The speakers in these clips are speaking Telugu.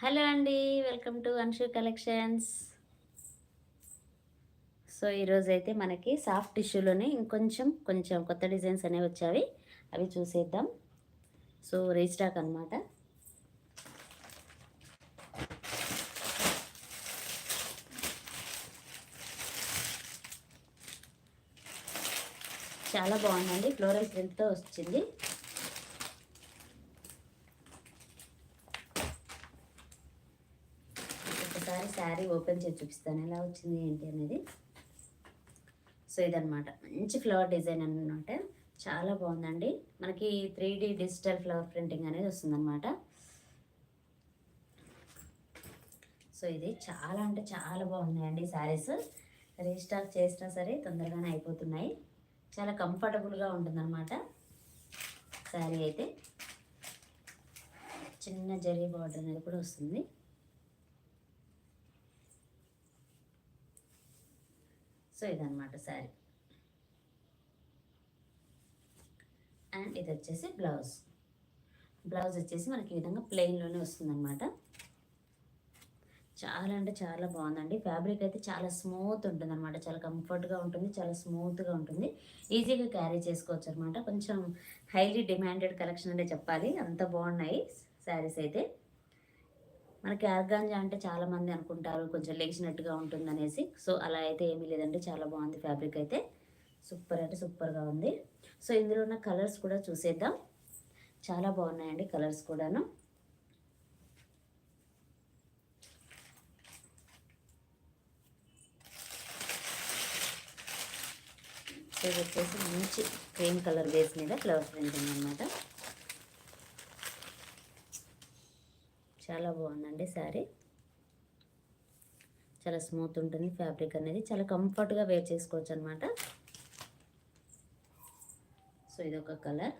హలో అండి welcome to Anshu collections. So ఈరోజు అయితే మనకి సాఫ్ట్ టిష్యూలోనే ఇంకొంచెం కొంచెం కొత్త డిజైన్స్ అనేవి వచ్చాయి. అవి చూసేద్దాం. సో రీస్టాక్ అనమాట చాలా బాగుందండి ఫ్లోరల్ ప్రింట్తో వచ్చింది ఒకసారి శారీ ఓపెన్ చేసి చూపిస్తాను. ఎలా వచ్చింది ఏంటి అనేది. సో ఇదనమాట మంచి ఫ్లవర్ డిజైన్ అనమాట చాలా బాగుందండి. మనకి త్రీ డిజిటల్ ఫ్లవర్ ప్రింటింగ్ అనేది వస్తుందన్నమాట. సో ఇది చాలా అంటే చాలా బాగున్నాయండి శారీస్. రీస్టాక్ చేసినా సరే తొందరగానే అయిపోతున్నాయి. చాలా కంఫర్టబుల్గా ఉంటుందన్నమాట శారీ అయితే. చిన్న జరీ బార్డర్ అనేది కూడా వస్తుంది. సో ఇదనమాట శారీ. అండ్ ఇది వచ్చేసి బ్లౌజ్. బ్లౌజ్ వచ్చేసి మనకి ఈ విధంగా ప్లెయిన్లోనే వస్తుందన్నమాట. చాలా అంటే చాలా బాగుందండి. ఫ్యాబ్రిక్ అయితే చాలా స్మూత్ ఉంటుంది అనమాట చాలా కంఫర్ట్గా ఉంటుంది చాలా స్మూత్గా ఉంటుంది. ఈజీగా క్యారీ చేసుకోవచ్చు అనమాట కొంచెం హైలీ డిమాండెడ్ కలెక్షన్ అంటే చెప్పాలి. అంత బాగున్నాయి శారీస్ అయితే. మనకి ఆర్గాంజా అంటే చాలా మంది అనుకుంటారు కొంచెం లేచినట్టుగా ఉంటుంది అనేసి సో అలా అయితే ఏమీ లేదండి. చాలా బాగుంది ఫ్యాబ్రిక్ అయితే. సూపర్ అంటే సూపర్గా ఉంది. సో ఇందులో ఉన్న కలర్స్ కూడా చూసేద్దాం. చాలా బాగున్నాయండి కలర్స్ కూడాను. సో వచ్చేసి మంచి క్రీమ్ కలర్ బేస్ మీద ఫ్లవర్ ప్రింటింగ్ అనమాట చాలా శారీ. చాలా స్మూత్ ఉంటుంది ఫ్యాబ్రిక్ అనేది. చాలా కంఫర్ట్గా వేర్ చేసుకోవచ్చు అనమాట సో ఇది ఒక కలర్.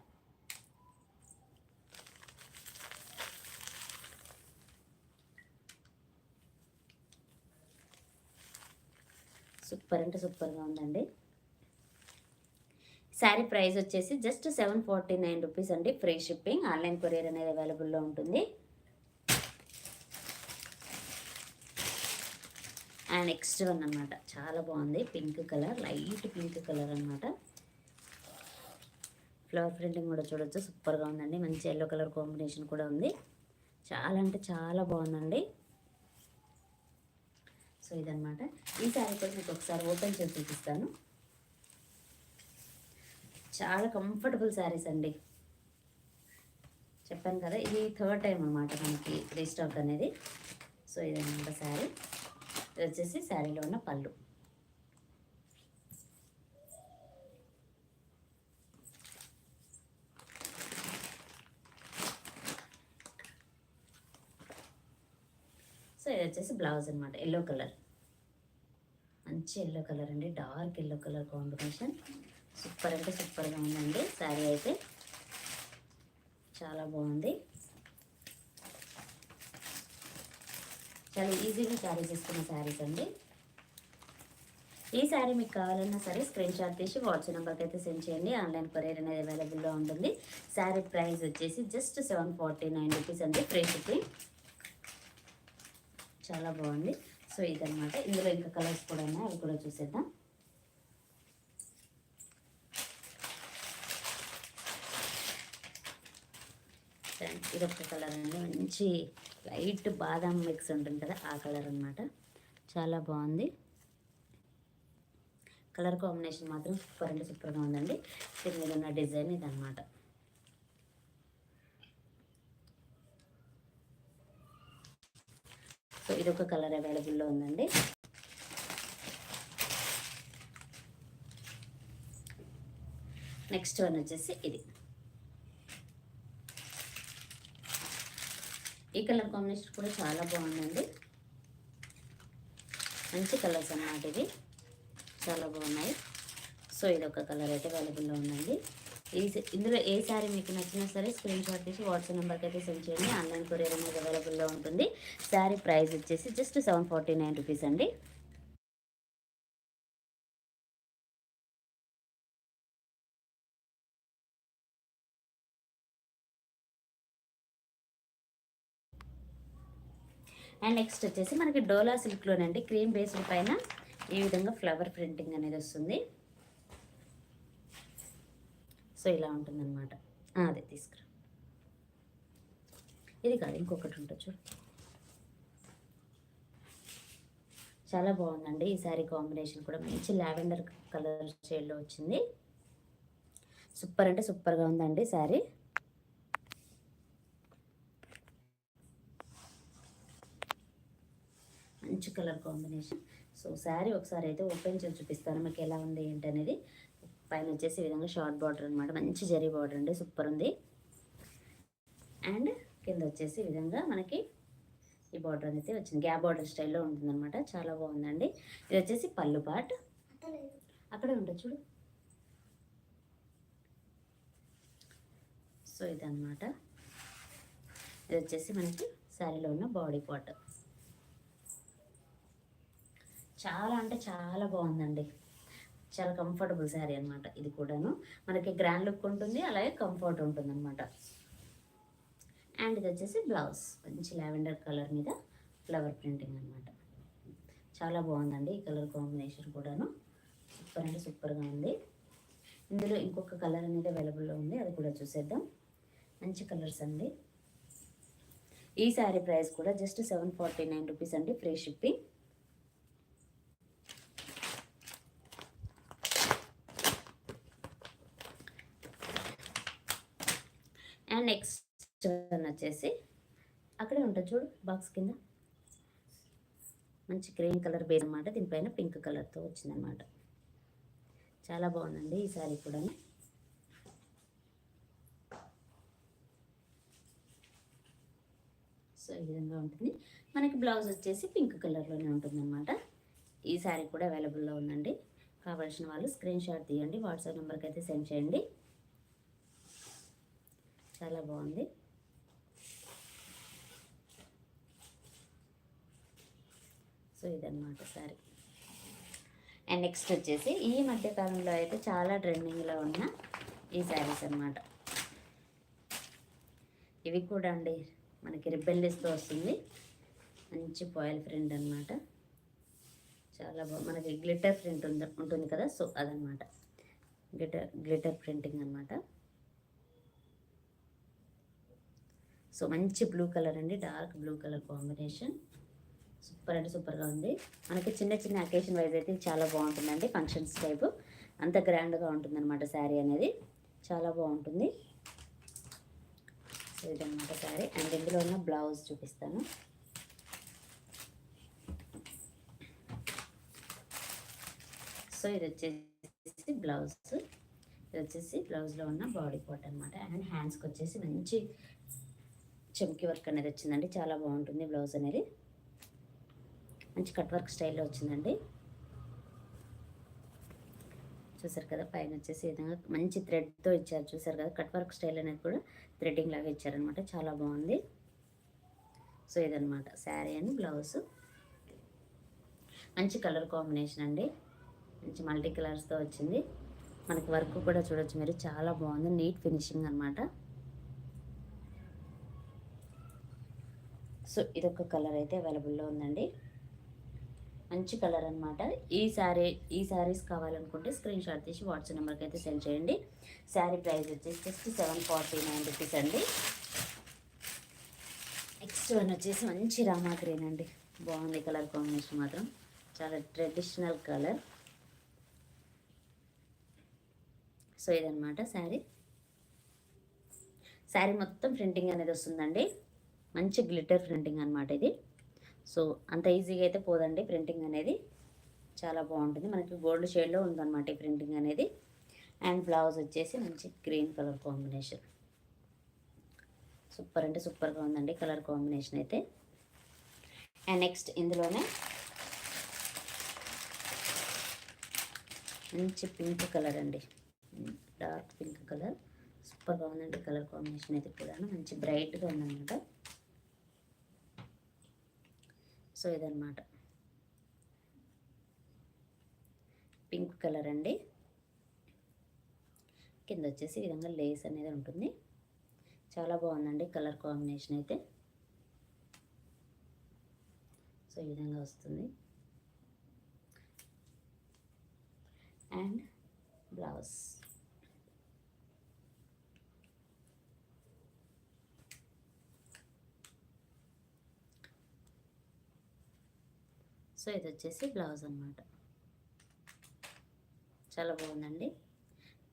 సూపర్ అంటే సూపర్గా ఉందండి. శారీ ప్రైస్ వచ్చేసి just seven forty nine rupees అండి. ఫ్రీ షిప్పింగ్ ఆన్లైన్ కొరియర్ అనేది అవైలబుల్లో ఉంటుంది. అండ్ నెక్స్ట్ వన్ అనమాట చాలా బాగుంది. Pink colour light pink colour అనమాట ఫ్లవర్ ప్రింటింగ్ కూడా చూడొచ్చు. సూపర్గా ఉందండి. మంచి ఎల్లో కలర్ కాంబినేషన్ కూడా ఉంది. చాలా అంటే చాలా బాగుందండి. సో ఇదనమాట ఈ శారీ కూడా మీకు ఒకసారి ఓపెన్ చేసి చూపిస్తాను. చాలా కంఫర్టబుల్ శారీస్ అండి. చెప్పాను కదా ఇది థర్డ్ టైం అనమాట మనకి రీస్టాక్ అనేది. సో ఇదనమాట శారీ. ఇది వచ్చేసి శారీలో ఉన్న పళ్ళు. సో ఇది వచ్చేసి బ్లౌజ్ అనమాట ఎల్లో కలర్ మంచి ఎల్లో కలర్ అండి dark yellow colour combination super అంటే సూపర్గా ఉందండి శారీ అయితే. చాలా బాగుంది. చాలా ఈజీగా క్యారీ చేసుకున్న శారీస్ అండి. ఈ శారీ మీకు కావాలన్నా సరే స్క్రీన్ షాట్ తీసి వాట్సాప్ నెంబర్కి అయితే సెండ్ చేయండి. ఆన్లైన్ కొరియర్ అనేది అవైలబుల్లో ఉంటుంది. శారీ ప్రైస్ వచ్చేసి just seven forty nine rupees అండి. ఫ్రీ షిప్పింగ్ చాలా బాగుంది. సో ఇదనమాట ఇందులో ఇంకా కలర్స్ కూడా ఉన్నాయి. అవి కూడా చూసేద్దాం. ఇది ఒక కలర్ అండి. మంచి లైట్ బాదం మిక్స్ ఉంటుంది కదా ఆ కలర్ అనమాట చాలా బాగుంది. కలర్ కాంబినేషన్ మాత్రం సూపర్ అంటే సూపర్గా ఉందండి. దీని మీద ఉన్న డిజైన్ ఇదనమాట సో ఇది ఒక కలర్ అవైలబుల్లో ఉందండి. నెక్స్ట్ వన్ వచ్చేసి ఇది. ఈ కలర్ కాంబినేషన్ కూడా చాలా బాగుందండి. మంచి కలర్స్ అన్నమాట ఇవి. చాలా బాగున్నాయి. సో ఇది ఒక కలర్ అయితే అవైలబుల్లో ఉందండి. ఈ ఇందులో ఏ శారీ మీకు నచ్చినా సరే స్క్రీన్ షాట్ తీసి వాట్సాప్ నెంబర్కి అయితే సెండ్ చేయండి. ఆన్లైన్ కొరియర్ అనేది అవైలబుల్లో ఉంటుంది. శారీ ప్రైస్ వచ్చేసి just seven forty nine rupees అండి. అండ్ నెక్స్ట్ వచ్చేసి మనకి డోలా సిల్క్లోనండి క్రీమ్ బేస్డ్ పైన ఈ విధంగా ఫ్లవర్ ప్రింటింగ్ అనేది వస్తుంది. సో ఇలా ఉంటుందన్నమాట. అదే తీసుకురా. ఇది కాదు ఇంకొకటి ఉంటుంది చూడు. చాలా బాగుందండి. ఈ శారీ కాంబినేషన్ కూడా మంచి లావెండర్ కలర్ షేడ్లో వచ్చింది. సూపర్ అంటే సూపర్గా ఉందండి శారీ. మంచి కలర్ కాంబినేషన్. సో శారీ ఒకసారి అయితే ఓపెన్ చేసి చూపిస్తాను. మీకు ఎలా ఉంది ఏంటి అనేది. పైన వచ్చేసి విధంగా షార్ట్ బార్డర్ అనమాట మంచి జరీ బార్డర్ అండి. సూపర్ ఉంది. అండ్ కింద వచ్చేసి విధంగా మనకి ఈ బార్డర్ అనేది వచ్చింది. గ్యాప్ బార్డర్ స్టైల్లో ఉంటుందన్నమాట. చాలా బాగుందండి. ఇది వచ్చేసి పళ్ళు పాట్. అక్కడే ఉంటుంది చూడు. సో ఇదన్నమాట. ఇది వచ్చేసి మనకి శారీలో ఉన్న బాడీ పార్ట్. చాలా అంటే చాలా బాగుందండి. చాలా కంఫర్టబుల్ శారీ అనమాట ఇది కూడాను. మనకి గ్రాండ్ లుక్ ఉంటుంది అలాగే కంఫర్ట్ ఉంటుంది అనమాట అండ్ ఇది వచ్చేసి బ్లౌజ్ మంచి లావెండర్ కలర్ మీద ఫ్లవర్ ప్రింటింగ్ అనమాట చాలా బాగుందండి ఈ కలర్ కాంబినేషన్ కూడాను. సూపర్ అంటే సూపర్గా ఉంది. ఇందులో ఇంకొక కలర్ అనేది అవైలబుల్లో ఉంది అది కూడా చూసేద్దాం. మంచి కలర్స్ అండి. ఈ శారీ ప్రైస్ కూడా just seven forty nine rupees అండి ఫ్రీ షిప్పింగ్ అండ్ నెక్స్ట్ వచ్చేసి అక్కడే ఉంటుంది చూడు బాక్స్ కింద. మంచి గ్రీన్ కలర్ బేస్ అనమాట దీనిపైన పింక్ కలర్తో వచ్చిందనమాట చాలా బాగుందండి ఈ శారీ కూడా. సో ఈ విధంగా ఉంటుంది. మనకి బ్లౌజ్ వచ్చేసి పింక్ కలర్లోనే ఉంటుందన్నమాట. ఈ శారీ కూడా అవైలబుల్లో ఉందండి. కావాల్సిన వాళ్ళు స్క్రీన్ షాట్ తీయండి. వాట్సాప్ నెంబర్కి అయితే సెండ్ చేయండి. చాలా బాగుంది. సో ఇదన్నమాట సారీ. అండ్ నెక్స్ట్ వచ్చేసి ఈ మధ్యకాలంలో అయితే చాలా ట్రెండింగ్లో ఉన్న ఈ శారీస్ అన్నమాట. ఇవి కూడా అండి మనకి రిబ్బెల్లిస్తో వస్తుంది. మంచి పాయిల్ ప్రింట్ అనమాట చాలా బాగా మనకి గ్లిటర్ ప్రింట్ ఉంది ఉంటుంది కదా సో అదనమాట గ్లిటర్ గ్లిటర్ ప్రింటింగ్ అనమాట సో మంచి బ్లూ కలర్ అండి dark blue colour combination. Super అంటే సూపర్గా ఉంది. మనకి చిన్న చిన్న అకేషన్ వైజ్ అయితే చాలా బాగుంటుందండి ఫంక్షన్స్ టైపు అంత గ్రాండ్గా ఉంటుందన్నమాట శారీ అనేది. చాలా బాగుంటుంది. సో ఇదన్నమాట శారీ అండ్ ఇందులో ఉన్న బ్లౌజ్ చూపిస్తాను. సో ఇది వచ్చేసి బ్లౌజ్ ఇది వచ్చేసి బ్లౌజ్లో ఉన్న బాడీ పార్ట్ అనమాట అండ్ హ్యాండ్స్కి వచ్చేసి మంచి చెమ్కి వర్క్ అనేది వచ్చిందండి. చాలా బాగుంటుంది బ్లౌజ్ అనేది. మంచి కట్ వర్క్ స్టైల్లో వచ్చిందండి. చూసారు కదా పైన వచ్చేసి విధంగా మంచి థ్రెడ్తో ఇచ్చారు. చూసారు కదా కట్ వర్క్ స్టైల్ అనేది కూడా థ్రెడ్డింగ్ లాగా ఇచ్చారనమాట చాలా బాగుంది. సో ఇదనమాట శారీ అని బ్లౌజ్. మంచి కలర్ కాంబినేషన్ అండి. మంచి మల్టీ కలర్స్తో వచ్చింది. మనకి వర్క్ కూడా చూడొచ్చు మీరు. చాలా బాగుంది. నీట్ ఫినిషింగ్ అనమాట సో ఇదొక కలర్ అయితే అవైలబుల్లో ఉందండి. మంచి కలర్ అనమాట ఈ శారీ ఈ శారీస్ కావాలనుకుంటే స్క్రీన్ షాట్ తీసి వాట్సాప్ నెంబర్కి అయితే సెండ్ చేయండి. శారీ ప్రైస్ వచ్చేసి just seven forty nine rupees అండి. నెక్స్ట్ వన్ వచ్చేసి మంచి రామా గ్రీన్ అండి. బాగుంది కలర్ కాంబినేషన్ మాత్రం. చాలా ట్రెడిషనల్ కలర్. సో ఇదనమాట శారీ శారీ మొత్తం ప్రింటింగ్ అనేది వస్తుందండి. మంచి గ్లిటర్ ప్రింటింగ్ అనమాట ఇది. సో అంత ఈజీగా అయితే పోదండి ప్రింటింగ్ అనేది. చాలా బాగుంటుంది. మనకి గోల్డ్ షేడ్లో ఉందన్నమాట ఈ ప్రింటింగ్ అనేది. అండ్ బ్లౌజ్ వచ్చేసి మంచి గ్రీన్ కలర్ కాంబినేషన్. సూపర్ అంటే సూపర్గా ఉందండి కలర్ కాంబినేషన్ అయితే. అండ్ నెక్స్ట్ ఇందులోనే మంచి పింక్ కలర్ అండి. Dark pink colour. సూపర్గా ఉందండి కలర్ కాంబినేషన్ అయితే కూడా మంచి బ్రైట్గా ఉందన్నమాట. సో ఇదన్నమాట. పింక్ కలర్ అండి. కింద వచ్చేసి ఈ విధంగా లేస్ అనేది ఉంటుంది. చాలా బాగుందండి కలర్ కాంబినేషన్ అయితే. సో ఈ విధంగా వస్తుంది. And blouse. సో ఇది వచ్చేసి బ్లౌజ్ అనమాట చాలా బాగుందండి.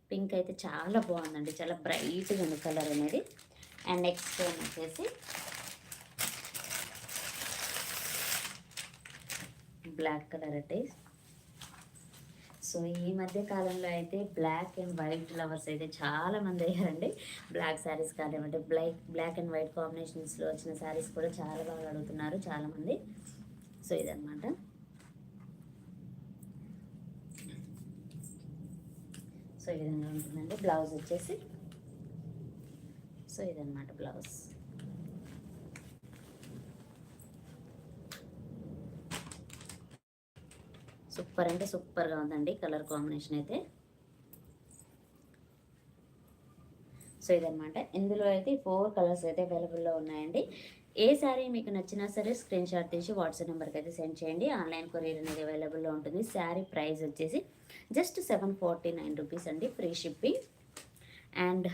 పింక్ అయితే చాలా బాగుందండి. చాలా బ్రైట్గా ఉంది కలర్ అనేది. అండ్ నెక్స్ట్ వచ్చేసి బ్లాక్ కలర్ అంటే సో ఈ మధ్య కాలంలో అయితే బ్లాక్ అండ్ వైట్ లవర్స్ అయితే చాలా మంది అయ్యారండి. బ్లాక్ శారీస్ కానివ్వండి బ్లాక్ బ్లాక్ అండ్ వైట్ కాంబినేషన్స్లో వచ్చిన శారీస్ కూడా చాలా బాగా అడుగుతున్నారు చాలామంది సో ఇదనమాట సో ఈ విధంగా ఉంటుందండి. బ్లౌజ్ వచ్చేసి సో ఇదన్నమాట బ్లౌజ్. సూపర్ అంటే సూపర్గా ఉందండి కలర్ కాంబినేషన్ అయితే. సో ఇదనమాట ఇందులో అయితే ఫోర్ కలర్స్ అయితే అవైలబుల్లో ఉన్నాయండి. ఏ శారీ మీకు నచ్చినా సరే స్క్రీన్ షాట్ తీసి వాట్సాప్ నెంబర్కి అయితే సెండ్ చేయండి. ఆన్లైన్ కొరియర్ అనేది అవైలబుల్లో ఉంటుంది. శారీ ప్రైస్ వచ్చేసి just seven forty nine rupees అండి free shipping. And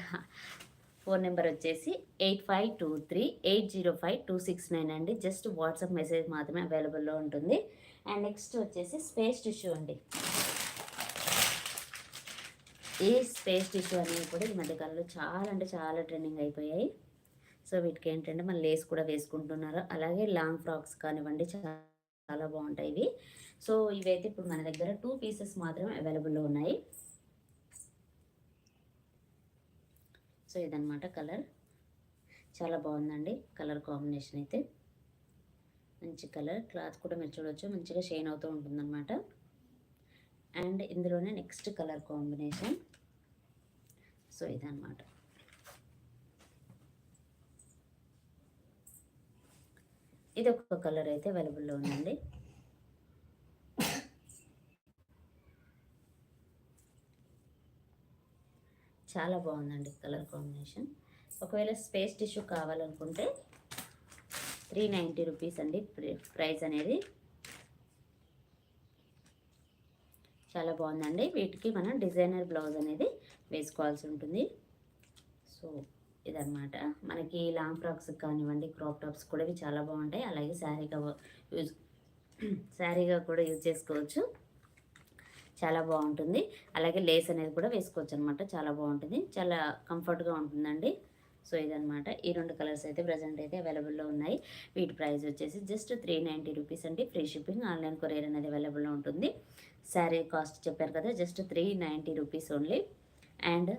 phone number వచ్చేసి eight five two three eight zero five two six nine అండి. జస్ట్ వాట్సాప్ మెసేజ్ మాత్రమే అవైలబుల్లో ఉంటుంది. అండ్ నెక్స్ట్ వచ్చేసి స్పేస్ టిష్యూ అండి. ఈ స్పేస్ టిష్యూ అనేవి కూడా ఈ మధ్యకాలంలో చాలా అంటే చాలా ట్రెండింగ్ అయిపోయాయి. సో వీటికి ఏంటంటే మన లేస్ కూడా వేసుకుంటున్నారు. అలాగే లాంగ్ ఫ్రాక్స్ కానివ్వండి చాలా చాలా బాగుంటాయి ఇవి. సో ఇవైతే ఇప్పుడు మన దగ్గర టూ పీసెస్ మాత్రమే అవైలబుల్లో ఉన్నాయి. సో ఇదన్నమాట కలర్. చాలా బాగుందండి కలర్ కాంబినేషన్ అయితే. మంచి కలర్. క్లాత్ కూడా మీరు చూడవచ్చు మంచిగా షైన్ అవుతూ ఉంటుందన్నమాట. అండ్ ఇందులోనే నెక్స్ట్ కలర్ కాంబినేషన్. సో ఇదన్నమాట. ఇది ఒక కలర్ అయితే అవైలబుల్లో ఉందండి. చాలా బాగుందండి కలర్ కాంబినేషన్. ఒకవేళ స్పేస్ టిష్యూ కావాలనుకుంటే త్రీ నైంటీ రూపీస్ అండి ప్రైస్ అనేది. చాలా బాగుందండి. వీటికి మనం డిజైనర్ బ్లౌజ్ అనేది వేసుకోవాల్సి ఉంటుంది. సో ఇదనమాట మనకి లాంగ్ ఫ్రాక్స్ కానివ్వండి క్రాప్ టాప్స్ కూడా ఇవి చాలా బాగుంటాయి. అలాగే శారీగా యూజ్ శారీగా కూడా యూజ్ చేసుకోవచ్చు. చాలా బాగుంటుంది. అలాగే లేస్ అనేది కూడా వేసుకోవచ్చు అనమాట చాలా బాగుంటుంది. చాలా కంఫర్ట్గా ఉంటుందండి. సో ఇదనమాట ఈ రెండు కలర్స్ అయితే ప్రజెంట్ అయితే అవైలబుల్లో ఉన్నాయి. వీటి ప్రైస్ వచ్చేసి జస్ట్ త్రీ నైంటీ రూపీస్ అండి. ఫ్రీ షిప్పింగ్ ఆన్లైన్ కొరియర్ అనేది అవైలబుల్లో ఉంటుంది. శారీ కాస్ట్ చెప్పారు కదా just three ninety rupees only. And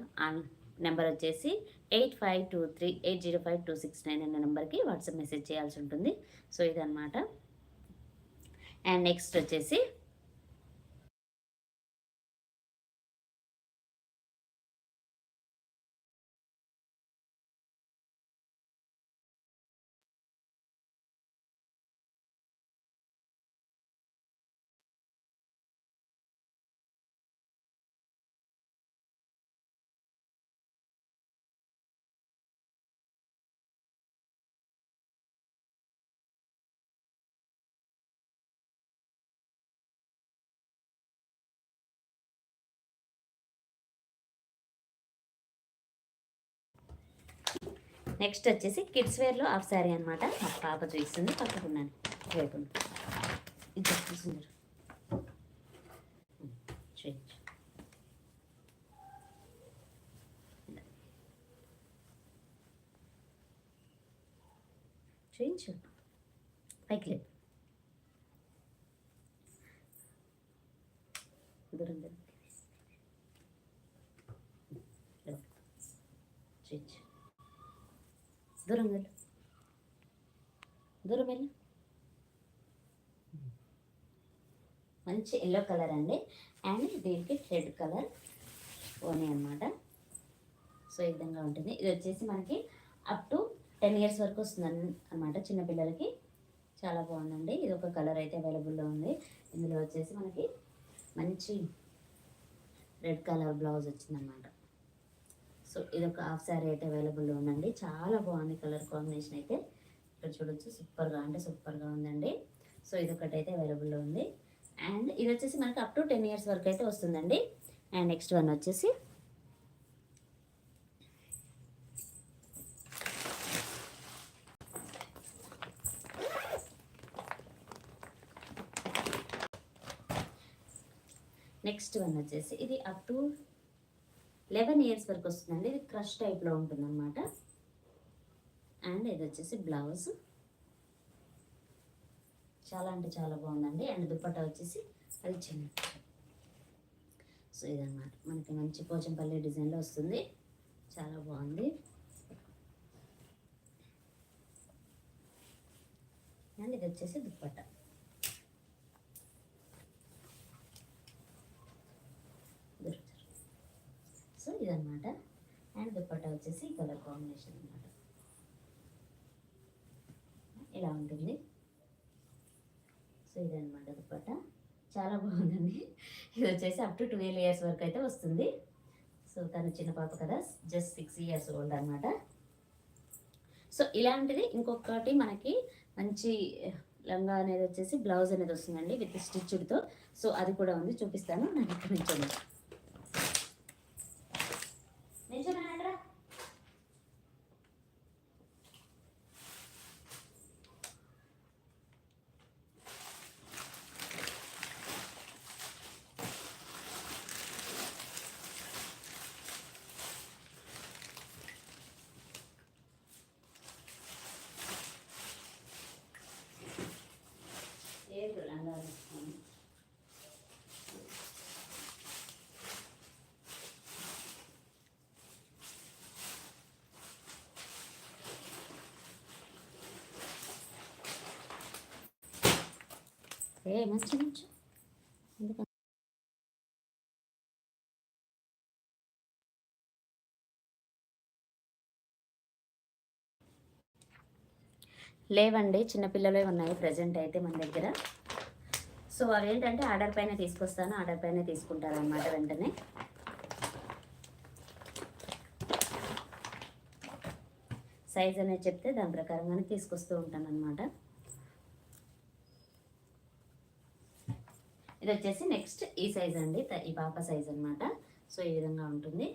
number వచ్చేసి eight five two three eight zero five two six nine అనే నెంబర్కి వాట్సాప్ మెసేజ్ చేయాల్సి ఉంటుంది. సో ఇదనమాట అండ్ నెక్స్ట్ వచ్చేసి నెక్స్ట్ వచ్చేసి కిడ్స్ వేర్లో హాఫ్ శారీ అనమాట మా పాప చూస్తుంది పక్కకున్నాను రేపు ఇది చూసిందరు చూపించు పైకి లేదు దూరం చూపించు దూరం వెళ్ళు. దూరం వెళ్ళు. మంచి ఎల్లో కలర్ అండి. అండ్ దీనికి రెడ్ కలర్ ఓనే అనమాట సో ఈ విధంగా ఉంటుంది. ఇది వచ్చేసి మనకి అప్ టు టెన్ ఇయర్స్ వరకు వస్తుంది అనమాట చిన్నపిల్లలకి చాలా బాగుందండి. ఇది ఒక కలర్ అయితే అవైలబుల్లో ఉంది. ఇందులో వచ్చేసి మనకి మంచి రెడ్ కలర్ బ్లౌజ్ వచ్చిందనమాట సో ఇది ఒక హాఫ్ శారీ అయితే అవైలబుల్లో ఉందండి. చాలా బాగుంది కలర్ కాంబినేషన్ అయితే. ఇక్కడ చూడొచ్చు సూపర్గా అంటే సూపర్గా ఉందండి. సో ఇది ఒకటి అయితే అవైలబుల్లో ఉంది. అండ్ ఇది వచ్చేసి మనకి అప్ టు టెన్ ఇయర్స్ వరకు అయితే వస్తుందండి. అండ్ నెక్స్ట్ వన్ వచ్చేసి నెక్స్ట్ వన్ వచ్చేసి ఇది అప్ టు లెవెన్ ఇయర్స్ వరకు వస్తుందండి. ఇది క్రష్ టైప్లో ఉంటుందన్నమాట. అండ్ ఇది వచ్చేసి బ్లౌజ్. చాలా అంటే చాలా బాగుందండి. అండ్ దుప్పట్టా వచ్చేసి అది చిన్న సో ఇదన్నమాట. మనకి మంచి పోచంపల్లి డిజైన్లో వస్తుంది. చాలా బాగుంది. అండ్ ఇది వచ్చేసి దుప్పట్టా సో ఇదన్నమాట. అండ్ దుప్పట్టా వచ్చేసి కలర్ కాంబినేషన్ అన్నమాట. ఇలా ఉంటుంది. సో ఇదనమాట దుప్పట్టా చాలా బాగుందండి. ఇది వచ్చేసి అప్ టు ట్వెల్వ్ ఇయర్స్ వరకు అయితే వస్తుంది. సో తను చిన్న పాప కదా జస్ట్ సిక్స్ ఇయర్స్ ఓల్డ్ అనమాట సో ఇలాంటిది ఇంకొకటి మనకి మంచి లంగా అనేది వచ్చేసి బ్లౌజ్ అనేది వస్తుందండి విత్ స్టిచ్డ్తో సో అది కూడా ఉంది చూపిస్తాను. నాకు ఇక్కడ నుంచి ఏ మంచి మంచి లేవండి చిన్నపిల్లలే ఉన్నాయి ప్రజెంట్ అయితే మన దగ్గర. సో అవి ఏంటంటే ఆర్డర్ పైన తీసుకొస్తాను ఆర్డర్ పైన తీసుకుంటారనమాట వెంటనే. సైజ్ అనేది చెప్తే దాని ప్రకారంగానే తీసుకొస్తూ ఉంటాను అనమాట ఇది వచ్చేసి నెక్స్ట్ ఈ సైజ్ అండి. ఈ పాప సైజ్ అనమాట సో ఈ విధంగా ఉంటుంది.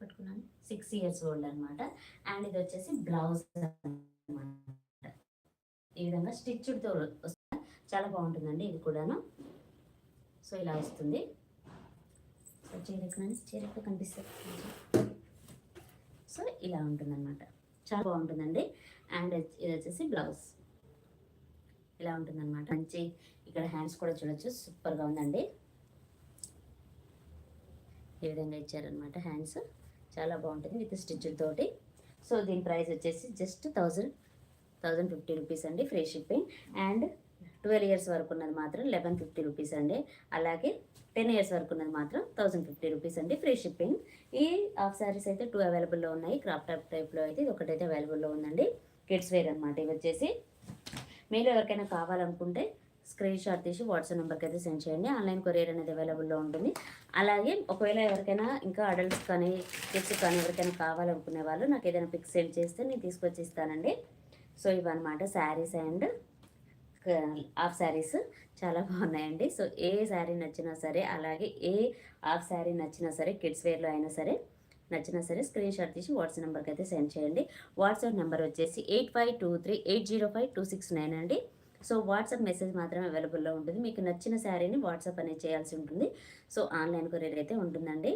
పట్టుకున్నాను. సిక్స్ ఇయర్స్ ఓల్డ్ అనమాట అండ్ ఇది వచ్చేసి బ్లౌజ్ అనమాట ఈ విధంగా స్టిచ్డ్తో చాలా బాగుంటుందండి ఇది కూడాను. సో ఇలా వస్తుంది. సో చీర ఎక్కడ కనిపిస్తుంది. సో ఇలా ఉంటుందన్నమాట. చాలా బాగుంటుందండి. అండ్ ఇది వచ్చేసి బ్లౌజ్ ఇలా ఉంటుందన్నమాట. మంచి ఇక్కడ హ్యాండ్స్ కూడా చూడొచ్చు. సూపర్గా ఉందండి. ఈ విధంగా ఇచ్చారనమాట హ్యాండ్స్ చాలా బాగుంటుంది విత్ స్టిచ్లతోటి సో దీని ప్రైస్ వచ్చేసి just thousand thousand fifty rupees అండి free shipping and twelve years వరకు ఉన్నది మాత్రం లెవెన్ ఫిఫ్టీ రూపీస్ అండి. అలాగే టెన్ ఇయర్స్ వరకు ఉన్నది మాత్రం థౌసండ్ ఫిఫ్టీ రూపీస్ అండి ఫ్రీ షిప్పింగ్ ఈ హాఫ్ శారీస్ అయితే టూ అవైలబుల్లో ఉన్నాయి. క్రాప్ టాప్ టైప్లో అయితే ఇది ఒకటైతే అవైలబుల్లో ఉందండి. కిడ్స్ వేర్ అనమాట ఇవి వచ్చేసి మీరు ఎవరికైనా కావాలనుకుంటే స్క్రీన్ షాట్ తీసి వాట్సాప్ నెంబర్కి అయితే సెండ్ చేయండి. ఆన్లైన్ కొరియర్ అనేది అవైలబుల్లో ఉంటుంది. అలాగే ఒకవేళ ఎవరికైనా ఇంకా అడల్ట్స్ కానీ కిడ్స్ కానీ ఎవరికైనా కావాలనుకునే వాళ్ళు నాకు ఏదైనా పిక్స్ సెండ్ చేస్తే నేను తీసుకొచ్చి ఇస్తానండి సో ఇవన్నమాట శారీస్ అండ్ హాఫ్ శారీస్ చాలా బాగున్నాయండి. సో ఏ శారీ నచ్చినా సరే అలాగే ఏ హాఫ్ శారీ నచ్చినా సరే కిడ్స్ వేర్లో అయినా సరే నచ్చినా సరే స్క్రీన్ షాట్ తీసి వాట్సాప్ నెంబర్కి అయితే సెండ్ చేయండి. వాట్సాప్ నెంబర్ వచ్చేసి eight five two three eight zero five two six nine అండి. సో వాట్సాప్ మెసేజ్ మాత్రమే అవైలబుల్లో ఉంటుంది. మీకు నచ్చిన శారీని వాట్సాప్ అనేది చేయాల్సి ఉంటుంది. సో ఆన్లైన్ కొరియర్ అయితే ఉంటుందండి.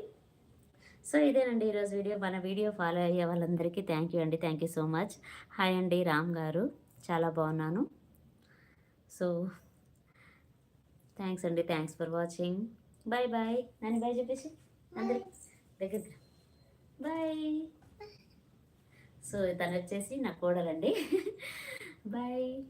సో ఇదేనండి ఈరోజు వీడియో. మన వీడియో ఫాలో అయ్యే వాళ్ళందరికీ థ్యాంక్ యూ అండి. Thank you so much. Hi అండి రామ్ గారు. చాలా బాగున్నాను. సో థ్యాంక్స్ అండి. Thanks for watching. Bye bye. నన్ను బాయ్ చెప్పేసి. అందరికి దగ్గర బాయ్. సో తను వచ్చేసి నా కోడలండి. బాయ్.